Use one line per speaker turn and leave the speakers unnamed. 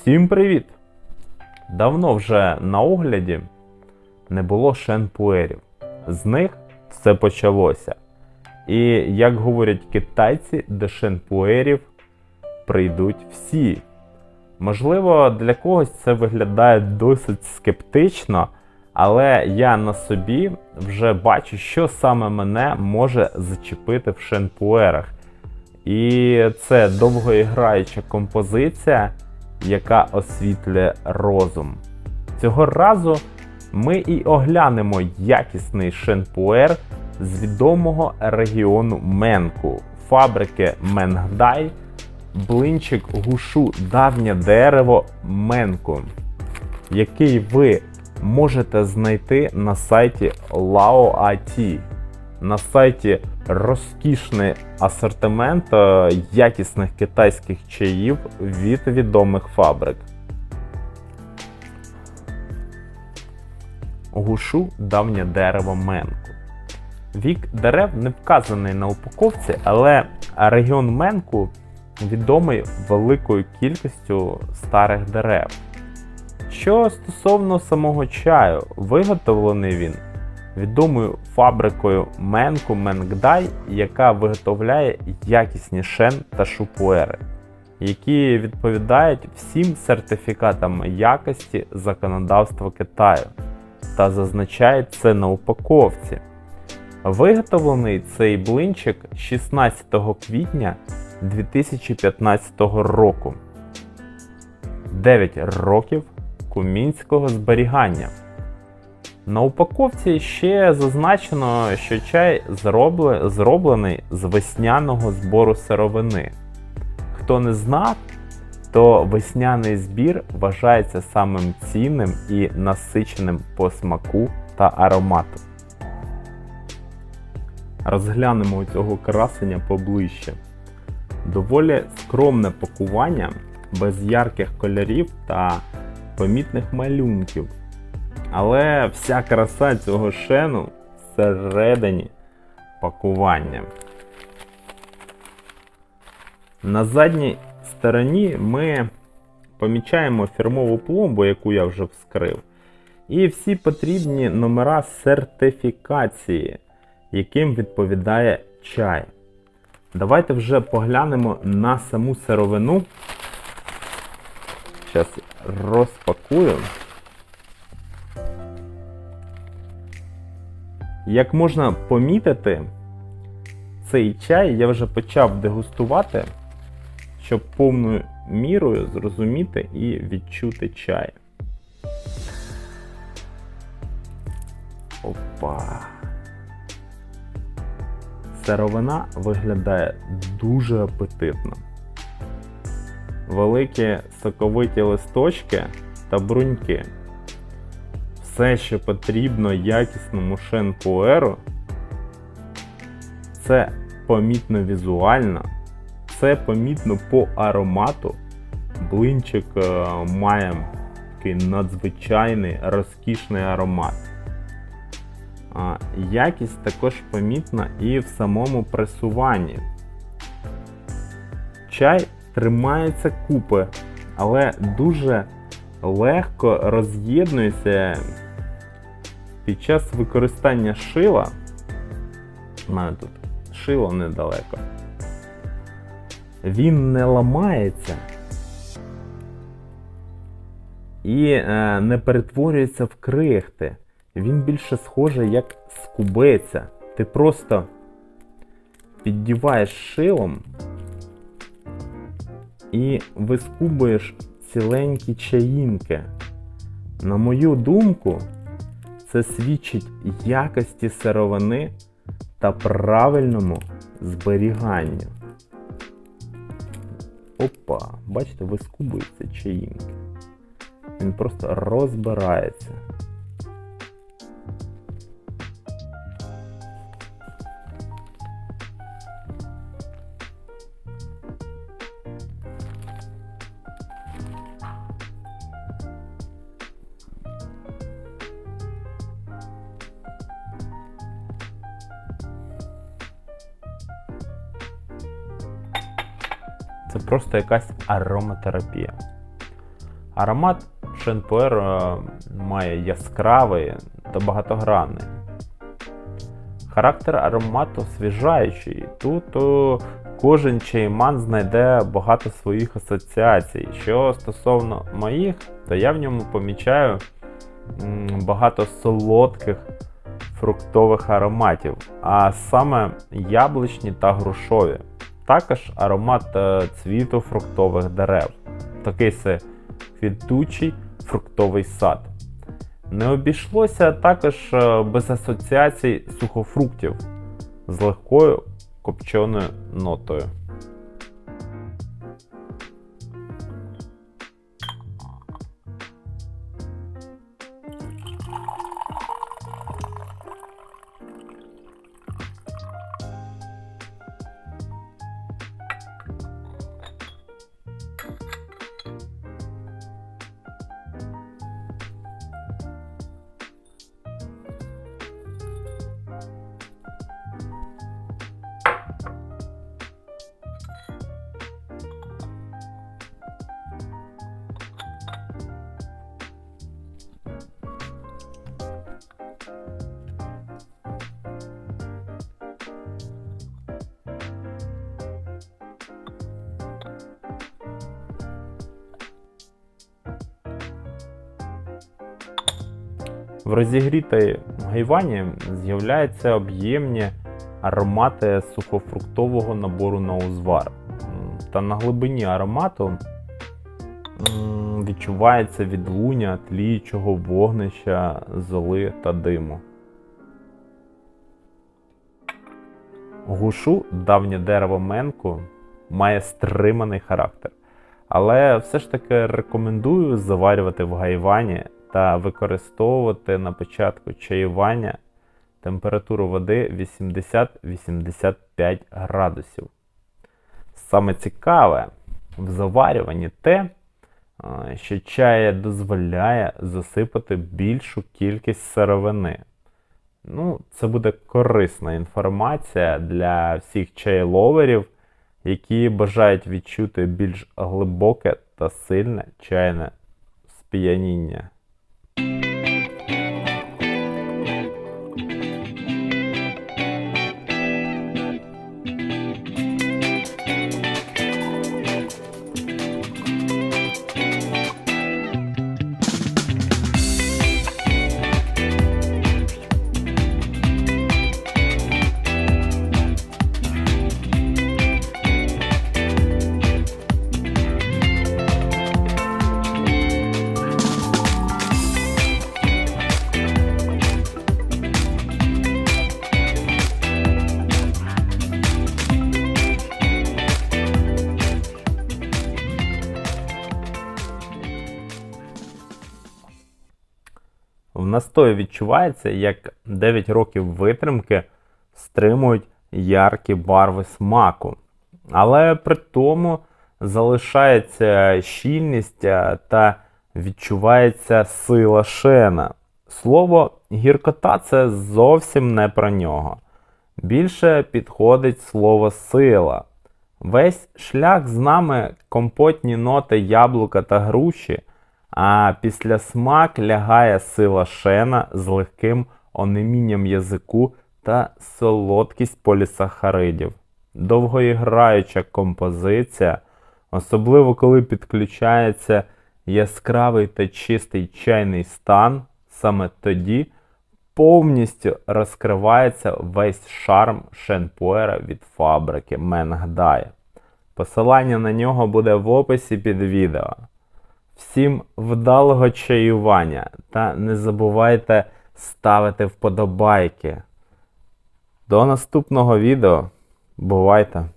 Всім привіт! Давно вже на огляді не було шенпуерів. З них все почалося. І як говорять китайці, до шенпуерів прийдуть всі. Можливо, для когось це виглядає досить скептично, але я на собі вже бачу, що саме мене може зачепити в шенпуерах. І це довгоіграюча композиція, яка освітлює розум. Цього разу ми і оглянемо якісний шенпуер з відомого регіону Менку, фабрики Менгдай, блинчик гушу давнє дерево Менку, який ви можете знайти на сайті Laoat. На сайті розкішний асортимент е, якісних китайських чаїв від відомих фабрик. Гушу давнє дерево Менку. Вік дерев не вказаний на упаковці, але регіон Менку відомий великою кількістю старих дерев. Що стосовно самого чаю, виготовлений він відомою фабрикою Менку Менгдай, яка виготовляє якісні шен та шупуери, які відповідають всім сертифікатам якості законодавства Китаю та зазначають це на упаковці. Виготовлений цей блинчик 16 квітня 2015 року. 9 років кумінського зберігання. На упаковці ще зазначено, що чай зроблений з весняного збору сировини. Хто не знав, то весняний збір вважається самим цінним і насиченим по смаку та аромату. Розглянемо цього красення поближче. Доволі скромне пакування, без ярких кольорів та помітних малюнків. Але вся краса цього шену всередині пакування. На задній стороні ми помічаємо фірмову пломбу, яку я вже вскрив, і всі потрібні номера сертифікації, яким відповідає чай. Давайте вже поглянемо на саму сировину. Зараз розпакую. Як можна помітити, цей чай я вже почав дегустувати, щоб повною мірою зрозуміти і відчути чай. Опа. Сировина виглядає дуже апетитно. Великі соковиті листочки та бруньки. Все, що потрібно якісному шенпуеру, це помітно візуально, це помітно по аромату. Блинчик е, має такий надзвичайний розкішний аромат. Якість також помітна і в самому пресуванні. Чай тримається купи, але дуже легко роз'єднується під час використання шила. У мене тут шило недалеко. Він не ламається і е, не перетворюється в крихти. Він більше схожий як скубеться. Ти просто піддіваєш шилом і вискубуєш ціленькі чаїнки. На мою думку, це свідчить якості сировини та правильному зберіганню. Опа, бачите, вискубується чаїнки. Він просто розбирається. Це просто якась ароматерапія. Аромат Шенпуер е, має яскравий та багатогранний. Характер аромату освіжаючий. Тут о, кожен чайман знайде багато своїх асоціацій. Що стосовно моїх, то я в ньому помічаю багато солодких фруктових ароматів, а саме яблучні та грушові. Також аромат е, цвіту фруктових дерев. Такий се квітучий фруктовий сад. Не обійшлося також е, без асоціацій сухофруктів з легкою копченою нотою. В розігрітій гайвані з'являються об'ємні аромати сухофруктового набору на узвар. Та на глибині аромату відчувається відлуння тліючого вогнища, золи та диму. Гушу давнє дерево менку має стриманий характер. Але все ж таки рекомендую заварювати в гайвані та використовувати на початку чаювання температуру води 80-85 градусів. Саме цікаве в заварюванні те, що чай дозволяє засипати більшу кількість сировини. Ну, це буде корисна інформація для всіх чайловерів, які бажають відчути більш глибоке та сильне чайне сп'яніння. В настої відчувається, як 9 років витримки стримують яркі барви смаку. Але при тому залишається щільність та відчувається сила шена. Слово гіркота це зовсім не про нього. Більше підходить слово сила. Весь шлях з нами компотні ноти яблука та груші, а після смак лягає сила шена з легким онемінням язику та солодкість полісахаридів. Довгоіграюча композиція, особливо коли підключається яскравий та чистий чайний стан, саме тоді повністю розкривається весь шарм шенпуера від фабрики Менгдай. Посилання на нього буде в описі під відео. Всім вдалого чаювання та не забувайте ставити вподобайки. До наступного відео. Бувайте!